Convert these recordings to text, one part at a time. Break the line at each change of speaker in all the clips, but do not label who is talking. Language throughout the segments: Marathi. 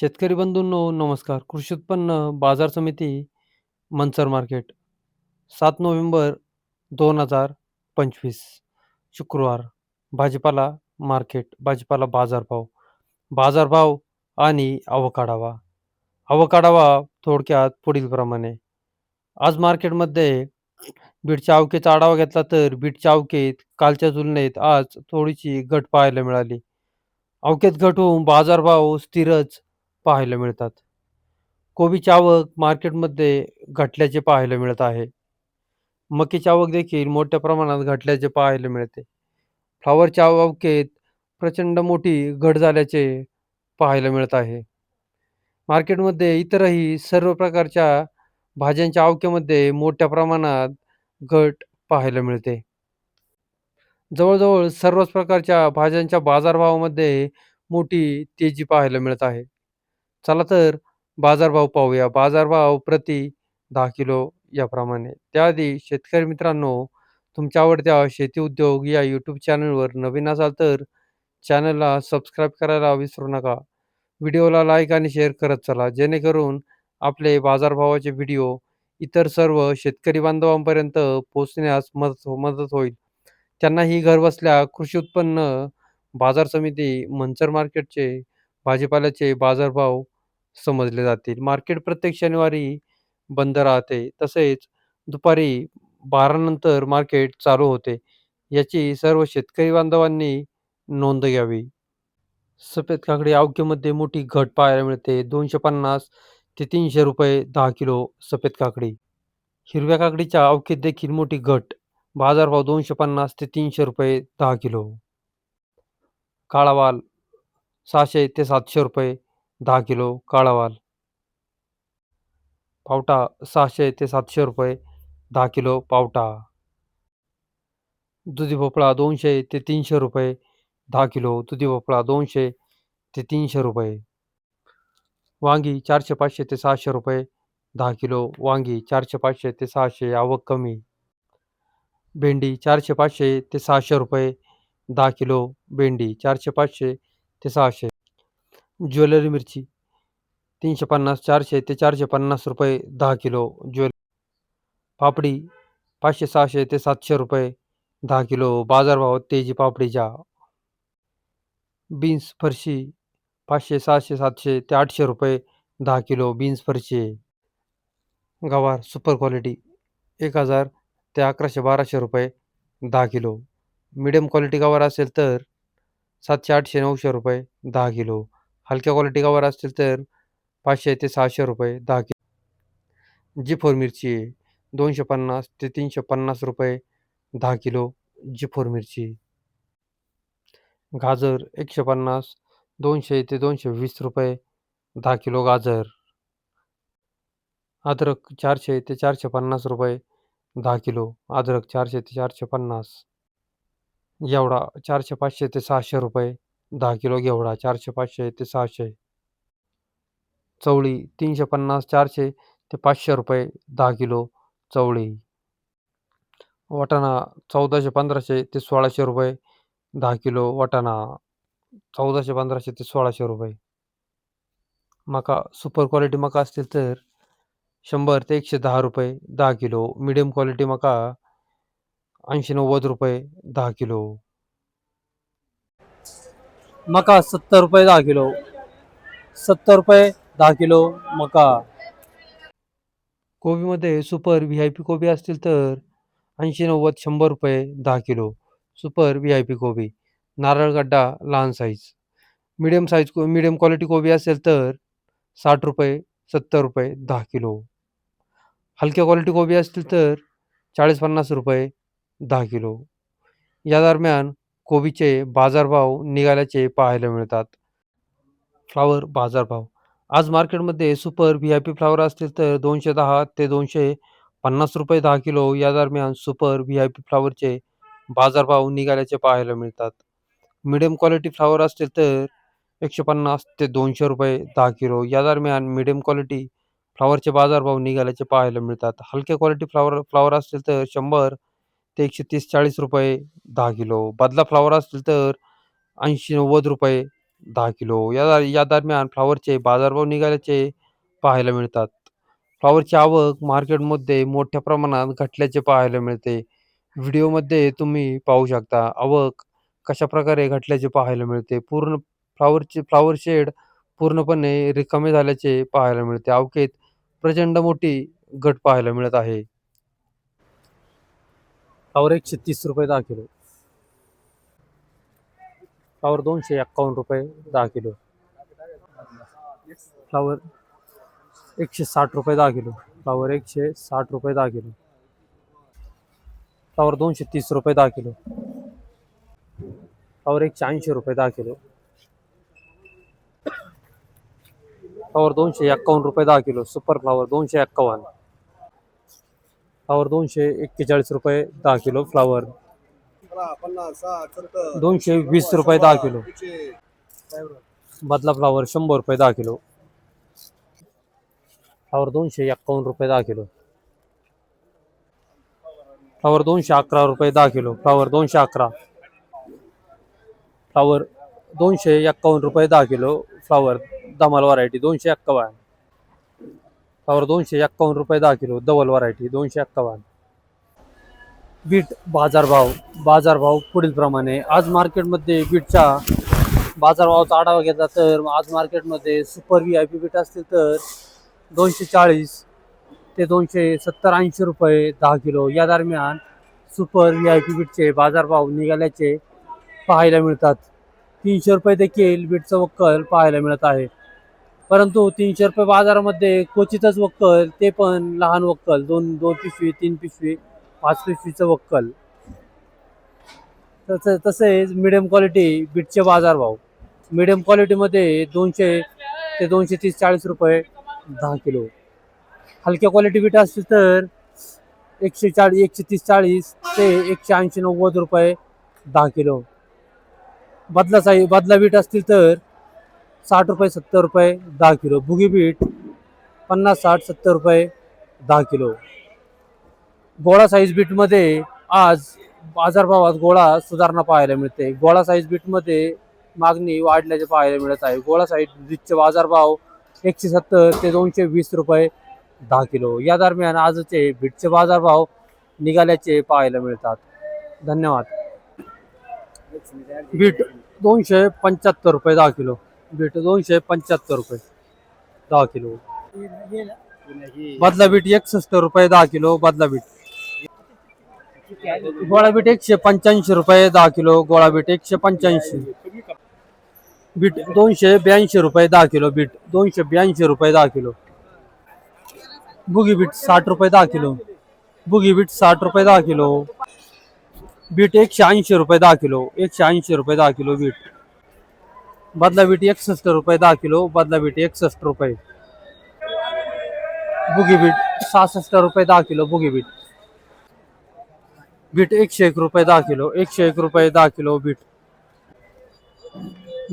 शेतकरी बंधूंनो नमस्कार. कृषी उत्पन्न बाजार समिती मंचर मार्केट 7 नोव्हेंबर 2025 शुक्रवार. भाजीपाला मार्केट, भाजीपाला बाजारभाव, बाजारभाव आणि आवक आढावा. आवक आढावा थोडक्यात पुढीलप्रमाणे. आज मार्केटमध्ये बीटच्या आवकेचा आढावा घेतला तर बीटच्या आवकेत कालच्या तुलनेत आज थोडीशी घट पाहायला मिळाली. अवकेत घट होऊन बाजारभाव स्थिरच पाहायला मिळतात. कोबीची आवक मार्केटमध्ये घटल्याचे पाहायला मिळत आहे. मकीची आवक देखील मोठ्या प्रमाणात घटल्याचे पाहायला मिळते. फ्लॉवरच्या आवकेत प्रचंड मोठी घट झाल्याचे पाहायला मिळत आहे. मार्केटमध्ये इतरही सर्व प्रकारच्या भाज्यांच्या आवकेमध्ये मोठ्या प्रमाणात घट पाहायला मिळते. जवळ-जवळ सर्वच प्रकारच्या भाज्यांच्या बाजारभावामध्ये मोठी तेजी पाहायला मिळत आहे. चला तर बाजारभाव पाहूया. बाजारभाव प्रति 10 किलो याप्रमाणे. त्याआधी शेतकरी मित्रांनो, तुमच्या आवडत्या शेती उद्योग या यूट्यूब चॅनलवर नवीन असाल तर चॅनलला सबस्क्राईब करायला विसरू नका. व्हिडिओला लाईक आणि शेअर करत चला, जेणेकरून आपले बाजारभावाचे व्हिडिओ इतर सर्व शेतकरी बांधवांपर्यंत पोहोचण्यास मदत मदत होईल. त्यांनाही घरबसल्या कृषी उत्पन्न बाजार समिती मंचर मार्केटचे भाजीपाल्याचे बाजारभाव समजले जातील. मार्केट प्रत्येक शनिवारी बंद राहते. तसेच दुपारी 12 नंतर मार्केट चालू होते. याची सर्व शेतकरी बांधवांनी नोंद घ्यावी. सफेद काकडी अवकेमध्ये मोठी घट पाहायला मिळते. 250 ते ₹300 10 किलो सफेद काकडी. हिरव्या काकडीच्या अवकेत देखील मोठी घट. बाजारभाव ₹250 ते ₹300 10 किलो. काळा वाल 600 ते ₹700 दहा किलो काळावाल. पावटा सहाशे ते सातशे रुपये दहा किलो पावटा. दुधी भोपळा दोनशे ते तीनशे रुपये दहा किलो दुधी भोपळा दोनशे ते तीनशे रुपये. वांगी चारशे पाचशे ते सहाशे रुपये दहा किलो वांगी चारशे पाचशे ते सहाशे आवक कमी. भेंडी चारशे पाचशे ते सहाशे रुपये दहा किलो भेंडी चारशे पाचशे ते सहाशे. ज्वेलरी मिरची तीनशे पन्नास चारशे ते चारशे पन्नास रुपये दहा किलो ज्वेल पापडी पाचशे सहाशे ते सातशे रुपये दहा किलो बाजारभाव तेजी पापडीच्या. बीन्स फरशी पाचशे सहाशे सातशे ते आठशे रुपये दहा किलो बीन्स फरशी. गवार सुपर क्वालिटी एक हजार ते अकराशे बाराशे रुपये दहा किलो. मिडियम क्वालिटी गवार असेल तर सातशे आठशे नऊशे रुपये दहा किलो. हलक्या क्वालिटी गवार असतील तर ₹500 ते ₹600 10 किलो. जी फोर मिरची 250 ते ₹350 10 किलो जी फोर मिरची. गाजर 150 200 ते ₹220 10 किलो गाजर. अद्रक 400 ते ₹450 10 किलो अद्रक 400 ते ₹450. घेवडा 400-500 ते ₹600 दहा किलो घेवडा चारशे पाचशे ते सहाशे. चवळी तीनशे पन्नास चारशे ते पाचशे रुपये दहा किलो चवळी. वाटाणा चौदाशे पंधराशे ते सोळाशे रुपये दहा किलो वाटाणा चौदाशे पंधराशे ते सोळाशे रुपये. मका सुपर क्वालिटी मका असतील तर शंभर ते एकशे दहा रुपये दहा किलो. मिडियम क्वालिटी मका ऐंशी नव्वद रुपये दहा किलो. मका ₹70 10 किलो. ₹70 10 किलो मका. कोबीमध्ये सुपर व्ही-आय-पी कोबी असतील तर 80-90-100 10 किलो सुपर व्ही-आय-पी कोबी. नारळ गड्डा लहान size. Medium size medium quality कोबी असेल तर ₹60 ₹70 10 किलो. हलक्या क्वालिटी कोबी असतील तर ₹40-50 10 किलो. या दरम्यान कोबीचे बाजारभाव निघाल्याचे पाहायला मिळतात. फ्लावर बाजारभाव. आज मार्केटमध्ये सुपर व्ही-आय-पी फ्लावर असतील तर ₹210 ते ₹250 10 किलो या दरम्यान सुपर व्ही-आय-पी फ्लॉवरचे बाजारभाव निघाल्याचे पाहायला मिळतात. मिडियम क्वालिटी फ्लॉवर असतील तर ₹150 ते ₹200 10 किलो या दरम्यान मिडियम क्वालिटी फ्लॉवरचे बाजारभाव निघाल्याचे पाहायला मिळतात. हलक्या क्वालिटी फ्लावर फ्लॉवर असतील तर शंभर ते ₹130-40 10 किलो. बदला फ्लॉवर असतील तर ₹80-90 दहा किलो. या या दरम्यान फ्लॉवरचे बाजारभाव निघाल्याचे पाहायला मिळतात. फ्लॉवरची आवक मार्केटमध्ये मोठ्या प्रमाणात घटल्याचे पाहायला मिळते. व्हिडिओमध्ये तुम्ही पाहू शकता आवक कशा प्रकारे घटल्याचे पाहायला मिळते. पूर्ण फ्लॉवरचे फ्लॉवर शेड पूर्णपणे रिकामे झाल्याचे पाहायला मिळते. अवकेत प्रचंड मोठी घट पाहायला मिळत आहे. एकशे तीस रुपये दहा किलो. फ्लॉवर दोनशे एक्कावन्न रुपये दहा किलो. फ्लॉवर एकशे साठ रुपये दहा किलो. फ्लॉवर एकशे साठ रुपये दहा किलो. फ्लॉवर दोनशे तीस रुपये दहा किलो. फ्लॉवर एकशे ऐंशी रुपये दहा किलो. फ्लॉवर दोनशे एक्कावन्न रुपये दहा किलो. सुपर फ्लॉवर दोनशे एक्कावन्न. फ्लॉवर दोनशे एक्केचाळीस रुपये दहा किलो फ्लॉवर. दोनशे वीस रुपये दहा किलो. बदला फ्लॉवर शंभर रुपये दहा किलो. फ्लॉवर दोनशे एक्कावन्न रुपये दहा किलो. फ्लॉवर दोनशे अकरा रुपये दहा किलो. फ्लॉवर दोनशे अकरा. फ्लॉवर दोनशे एक्कावन्न रुपये दहा किलो. फ्लॉवर धमाल व्हरायटी दोनशे एक्कावन्न. फ्लॉवर दोनशे एक्कावन्न रुपये दहा किलो डबल व्हरायटी दोनशे एक्कावन्न. बीट बाजारभाव बाजारभाव पुढील प्रमाणे. आज मार्केटमध्ये बीटच्या बाजारभावाचा आढावा घेतला तर आज मार्केटमध्ये super V I P beet असतील तर दोनशे चाळीस ते दोनशे सत्तर ऐंशी रुपये दहा किलो. या दरम्यान सुपर व्ही आय पी बीटचे बाजारभाव निघाल्याचे पाहायला मिळतात. तीनशे रुपये देखील बीटचं वक्कल पाहायला मिळत आहे. परंतु तीनशे रुपये बाजारामध्ये क्वचितच वक्कल ते पण लहान वक्कल दोन दोन पिशवी तीन पिशवी पाच पिशवीचं वक्कल. तसं तसेच मिडियम क्वालिटी बीटचे बाजारभाव मिडियम क्वालिटीमध्ये दोनशे ते दोनशे तीस चाळीस रुपये दहा किलो. हलक्या क्वालिटी बीट असतील तर एकशे चाळीस एकशे तीस चाळीस ते एकशे ऐंशी नव्वद रुपये दहा किलो. बदला साई बदला बीट असतील तर साठ रुपये सत्तर रुपये दहा किलो. बुगी बीट पन्नास साठ सत्तर रुपये दहा किलो. गोळा साईज बीटमध्ये आज बाजारभावात गोळा सुधारणा पाहायला मिळते. गोळा साईज बीटमध्ये मागणी वाढल्याचे पाहायला मिळत आहे. गोळा साईज बीटचे बाजारभाव एकशे सत्तर ते दोनशे वीस रुपये दहा किलो. या दरम्यान आजचे बीटचे बाजारभाव निघाल्याचे पाहायला मिळतात. धन्यवाद. बीट दोनशे पंच्याहत्तर रुपये दहा किलो. बीट दोनशे पंच्याहत्तर रुपये. दहा किलो. बदला बीट एकसष्ट रुपये, दहा किलो बदला बीट. गोळा बीट एकशे पंच्याऐंशी रुपये, दहा किलो गोळा बीट एकशे पंच्याऐंशी. बीट दोनशे ब्याऐंशी रुपये, दहा किलो बीट. दोनशे ब्याऐंशी रुपये, दहा किलो. बुगी बीट साठ रुपये, दहा किलो. बुगी बीट साठ रुपये, दहा किलो. बीट एकशे ऐंशी रुपये, दहा किलो. एकशे ऐंशी रुपये, दहा किलो बीट. बदला बीट एकसष्ट रुपये दहा किलो, बदला बीट एकसष्ट रुपये बुगी बीट सहासष्ट रुपये दहा किलो, बुगी बीट बीट एकशे एक रुपये दहा किलो एकशे एक रुपये दहा किलो, बीट।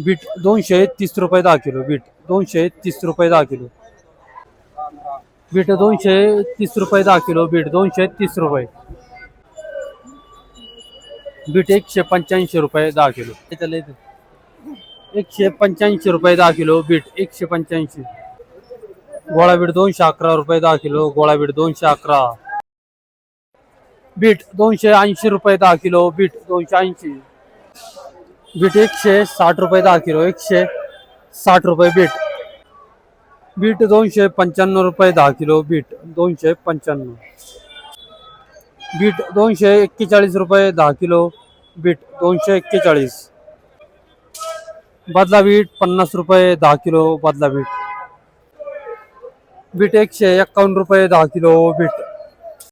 बीट दोनशे तीस रुपये दहा किलो, बीट दोनशे तीस रुपये दहा किलो। बीट दोनशे तीस रुपये दहा किलो, बीट दोनशे तीस रुपये बीट एकशे पंच्याऐंशी रुपये दहा किलो. एकशे पंच्याऐंशी रुपये दहा किलो बीट, एकशे पंच्याऐंशी. गोळा बीट दोनशे अकरा रुपये दहा किलो, गोळा बीट दोनशे अकरा. बीट दोनशे ऐंशी रुपये दहा किलो, बीट दोनशे ऐंशी. बीट एकशे साठ रुपये दहा किलो, एकशे साठ रुपये बीट. बीट दोनशे पंच्याण्णव रुपये दहा किलो, बीट दोनशे पंच्याण्णव. बीट दोनशे एक्केचाळीस रुपये दहा किलो, बीट दोनशे एक्केचाळीस. बदला बीट पन्नास रुपये दहा किलो बदला बीट बीट एकशे एक्कावन्न रुपये दहा किलो बीट.